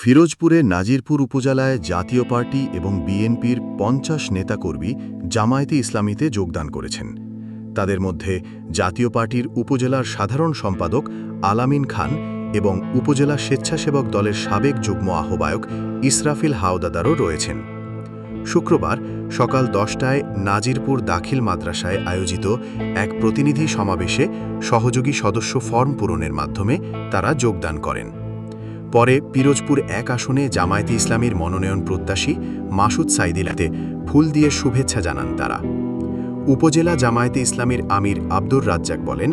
ফিরোজপুরে নাজিরপুর উপজেলায় জাতীয় পার্টি এবং বিএনপির পঞ্চাশ নেতাকর্মী জামায়াতে ইসলামীতে যোগদান করেছেন। তাদের মধ্যে জাতীয় পার্টির উপজেলার সাধারণ সম্পাদক আলামিন খান এবং উপজেলা স্বেচ্ছাসেবক দলের সাবেক যুগ্ম আহ্বায়ক ইসরাফিল হাওদাদারও রয়েছেন। শুক্রবার সকাল দশটায় নাজিরপুর দাখিল মাদ্রাসায় আয়োজিত এক প্রতিনিধি সমাবেশে সহযোগী সদস্য ফর্ম পূরণের মাধ্যমে তারা যোগদান করেন। পরে পিরোজপুর এক আসনে জামায়াতে ইসলামীর মনোনয়ন প্রত্যাশী মাসুদ সাইদিলাতে ফুল দিয়ে শুভেচ্ছা জানান তারা। উপজেলা জামায়াতে ইসলামীর আমির আব্দুর রাজ্জাক বলেন,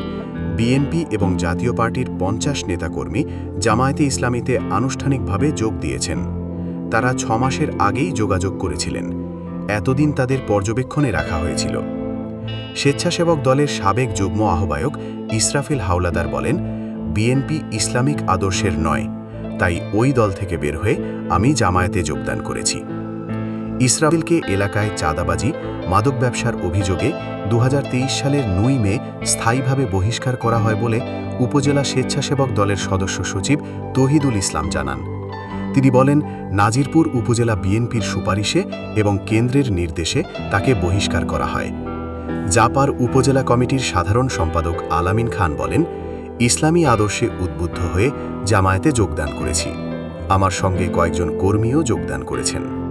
বিএনপি এবং জাতীয় পার্টির পঞ্চাশ নেতাকর্মী জামায়াতে ইসলামীতে আনুষ্ঠানিকভাবে যোগ দিয়েছেন। তারা ছ মাসের আগেই যোগাযোগ করেছিলেন। এতদিন তাদের পর্যবেক্ষণে রাখা হয়েছিল। স্বেচ্ছাসেবক দলের সাবেক যুগ্ম আহ্বায়ক ইসরাফিল হাওলাদার বলেন, বিএনপি ইসলামিক আদর্শের নয়। তাই ওই দল থেকে বের হয়ে আমি জামায়াতে যোগদান করেছি। ইসরাফিলকে এলাকায় চাঁদাবাজি, মাদক ব্যবসার অভিযোগে দু হাজার তেইশ সালের নই মে স্থায়ীভাবে বহিষ্কার করা হয় বলে উপজেলা স্বেচ্ছাসেবক দলের সদস্য সচিব তহিদুল ইসলাম জানান। তিনি বলেন, নাজিরপুর উপজেলা বিএনপির সুপারিশে এবং কেন্দ্রের নির্দেশে তাকে বহিষ্কার করা হয়। জাপার উপজেলা কমিটির সাধারণ সম্পাদক আলামিন খান বলেন ইসলামী আদর্শে উদ্বুদ্ধ হয়ে জামায়াতে যোগদান করেছি। আমার সঙ্গে কয়েকজন কর্মীও যোগদান করেছেন।